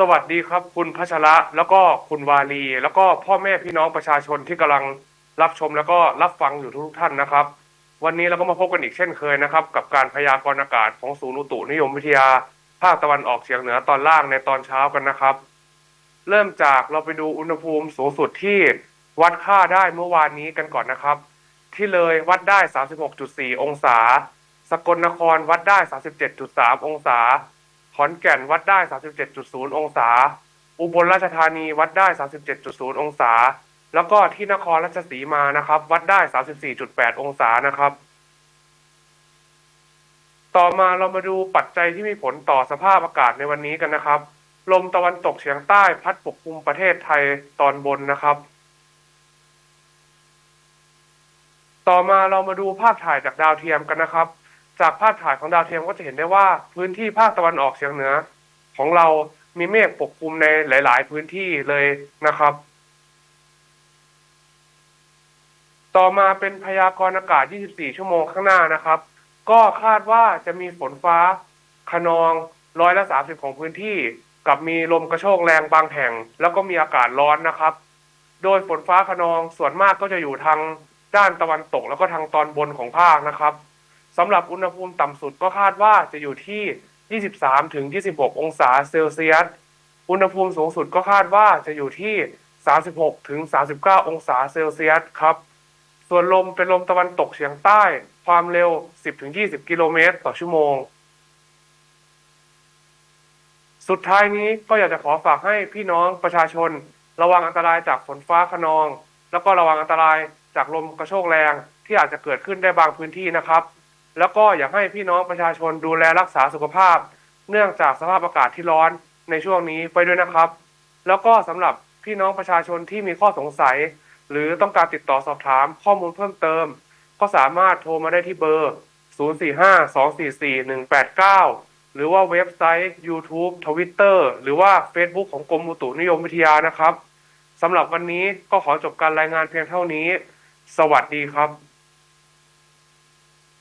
สวัสดีครับ คุณพัชระ แล้วก็คุณวาลี แล้วก็พ่อแม่พี่น้องประชาชนที่กำลังรับชมแล้วก็รับฟังอยู่ทุกท่านนะครับ วันนี้เราก็มาพบกันอีกเช่นเคยนะครับ กับการพยากรณ์อากาศของศูนย์อุตุนิยมวิทยา ภาคตะวันออกเฉียงเหนือตอนล่างในตอนเช้ากันนะครับ เริ่มจากเราไปดูอุณหภูมิสูงสุดที่วัดค่าได้เมื่อวานนี้กันก่อนนะครับ ที่เลยวัดได้ 36.4 องศา สกลนครวัดได้ 37.3 องศา ขอนแก่นวัดได้ 37.0 องศา อุบลราชธานีวัดได้ 37.0 องศา แล้วก็ที่นครราชสีมานะครับ วัดได้ 34.8 องศานะครับ ต่อมาเรามาดูปัจจัยที่มีผลต่อสภาพอากาศในวันนี้กันนะครับ ลมตะวันตกเฉียงใต้พัดปกคลุมประเทศไทยตอนบนนะครับต่อมาเรามาดูภาพถ่ายจากดาวเทียมกันนะครับ จากภาพถ่ายของดาวเทียมก็จะเห็นได้ว่าพื้นที่ภาคตะวันออกเฉียงเหนือ ของเรามีเมฆปกคลุมในหลาย ๆ พื้นที่เลยนะครับ ต่อมาเป็นพยากรณ์อากาศ 24 ชั่วโมงข้างหน้านะครับ ก็คาดว่าจะมีฝนฟ้าขนองร้อยละ 30 ของพื้นที่ กับมีลมกระโชกแรงบางแห่ง แล้วก็มีอากาศร้อนนะครับ โดยฝนฟ้าขนองส่วนมากก็จะอยู่ทางด้านตะวันตกแล้วก็ทางตอนบนของภาคนะครับ สำหรับอุณหภูมิต่ำสุดก็คาดว่าจะอยู่ที่ 23 ถึง 26 องศาเซลเซียส อุณหภูมิสูงสุดก็คาดว่าจะอยู่ที่ 36 ถึง 39 องศาเซลเซียสครับ ส่วนลมเป็นลมตะวันตกเฉียงใต้ ความเร็ว 10 ถึง 20 กิโลเมตรต่อชั่วโมง สุดท้ายนี้ก็อยากจะขอฝากให้พี่น้องประชาชน ระวังอันตรายจากฝนฟ้าขนอง แล้วก็ระวังอันตรายจากลมกระโชกแรงที่อาจจะเกิดขึ้นได้บางพื้นที่นะครับ แล้วก็อยากให้พี่น้องประชาชนดูแลรักษาสุขภาพ เนื่องจากสภาพอากาศที่ร้อนในช่วงนี้ไปด้วยนะครับ แล้วก็สำหรับพี่น้องประชาชนที่มีข้อสงสัย หรือต้องการติดต่อสอบถามข้อมูลเพิ่มเติม ก็สามารถโทรมาได้ที่เบอร์ 045-244-189 หรือว่าเว็บไซต์ YouTube Twitter หรือว่า Facebook ของกรมอุตุนิยมวิทยานะครับสำหรับวันนี้ก็ขอจบการรายงานเพียงเท่านี้ สวัสดีครับ